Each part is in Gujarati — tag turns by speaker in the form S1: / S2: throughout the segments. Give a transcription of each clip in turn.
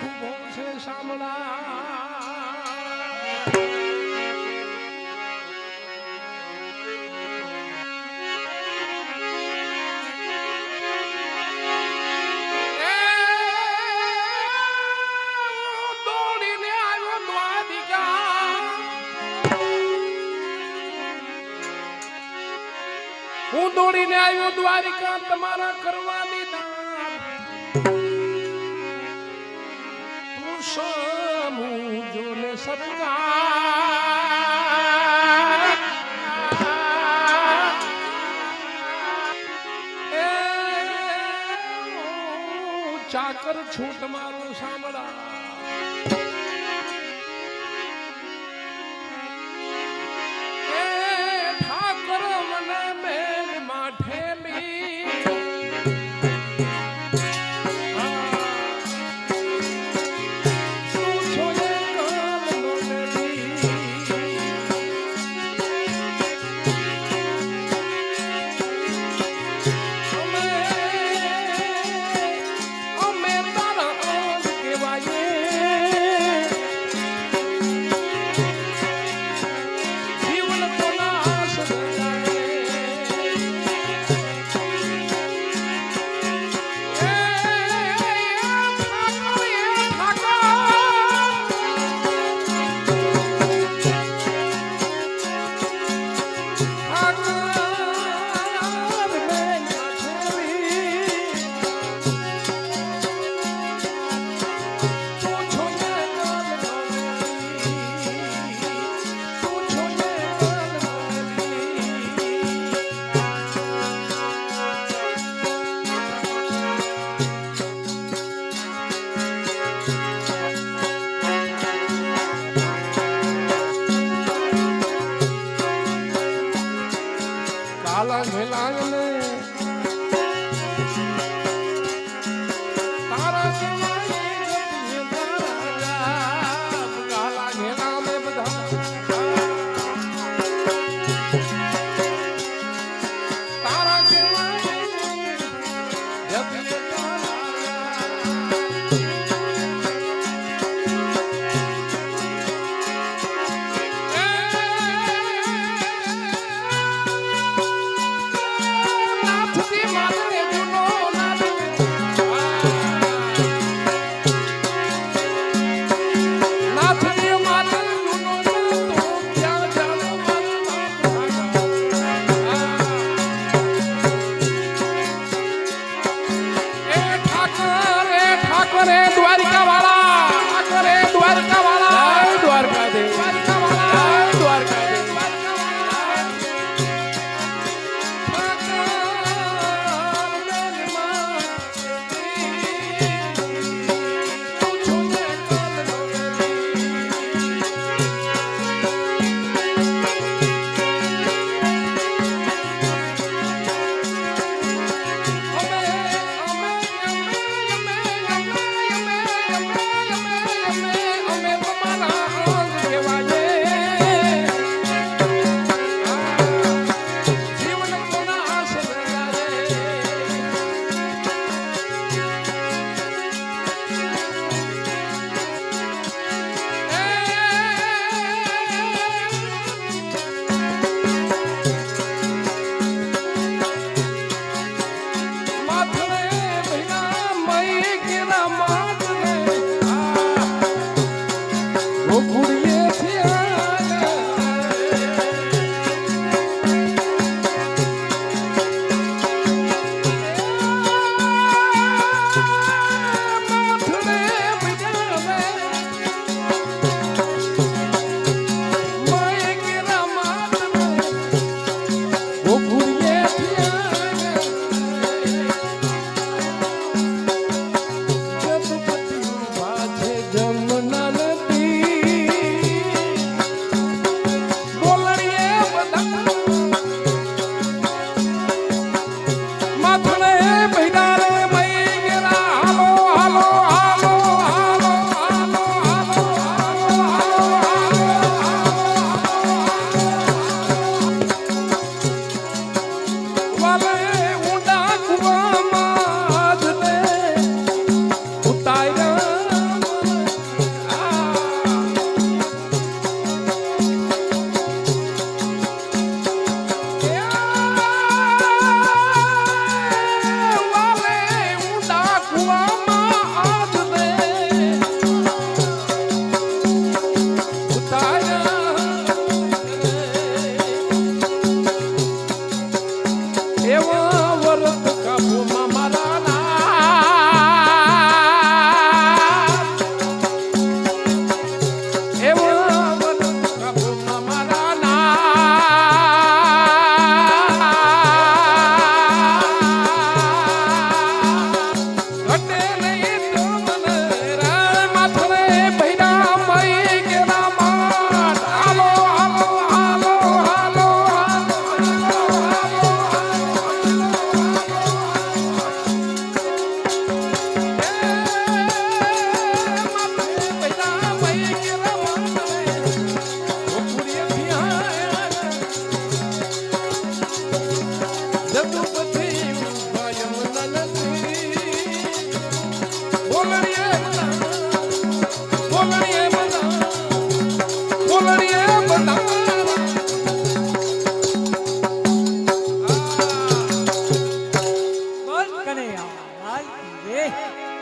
S1: ઊભો છે હું દોડીને આવ્યો દ્વારિકા તમારા કરવાની ચાકર છૂટ મારું સાંભળા. કાલા ઘેલાને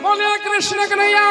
S1: बोले कृष्ण कन्हैया